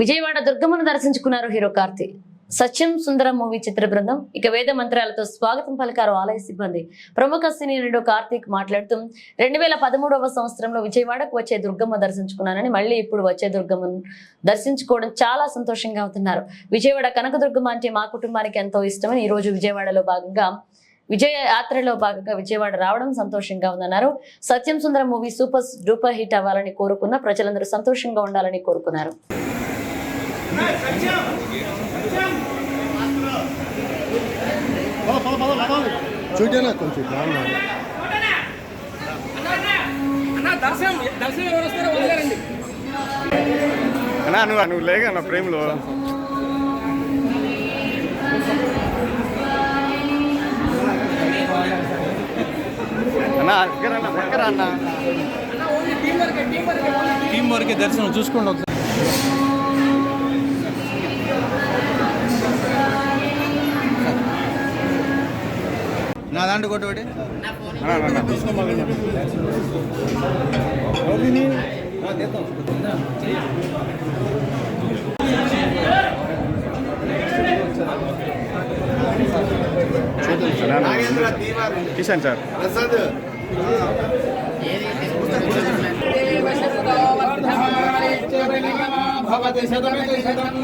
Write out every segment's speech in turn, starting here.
విజయవాడ దుర్గమ్మను దర్శించుకున్నారు హీరో కార్తీ. సత్యం సుందరం మూవీ చిత్ర బృందం. ఇక వేద మంత్రాలతో స్వాగతం పలికారు ఆలయ సిబ్బంది. ప్రముఖ సినీ నటుడు కార్తీక్ మాట్లాడుతూ రెండు వేల పదమూడవ సంవత్సరంలో విజయవాడకు వచ్చే దుర్గమ్మ దర్శించుకున్నానని మళ్ళీ ఇప్పుడు వచ్చే దుర్గమ్మను దర్శించుకోవడం చాలా సంతోషంగా అవుతున్నారు విజయవాడ కనక దుర్గమ్మ అంటే మా కుటుంబానికి ఎంతో ఇష్టమని ఈ రోజు విజయవాడలో భాగంగా విజయ యాత్రలో భాగంగా విజయవాడ రావడం సంతోషంగా ఉందన్నారు. Satyam Sundaram movie super duper hit అవ్వాలని కోరుకున్న ప్రజలందరూ సంతోషంగా ఉండాలని కోరుకున్నారు. చూడేనా కొంచెం బాగున్నా అన్నా నువ్వు నువ్వు లేగా నా ప్రేమలో. అన్నా అక్కరన్నా పక్కరా అన్నా. టీం వర్క్ దర్శనం చూసుకోండి ఒకసారి. దాంట్లో కొట్టి ఒకటి అన్నా, అన్నా, అన్నా. అన్నా, అన్నా. కిషన్ సార్ భవతి శతమితి శతం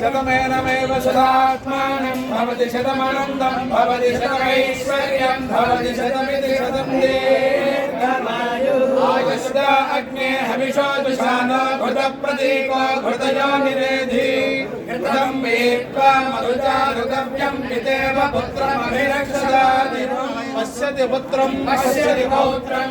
శతమేనమేవ శతాత్మానం భవతి శతమనందం భవతి శతమైశ్వర్యం భవతి శతమితి శతం ఆయుష్ట అగ్నే హవిషో దుషానో ఘృత ప్రతీకో ఘృతయో నిరేధి ఘృతం వేత్వా మధుచారుగవ్యం పితేవ పుత్రమభిరక్షదాది పశ్యతి పుత్రం పశ్యతి పౌత్రం.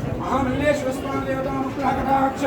మహామల్లేశ్వర స్వామి దేవతానుగ్రహ కటాక్ష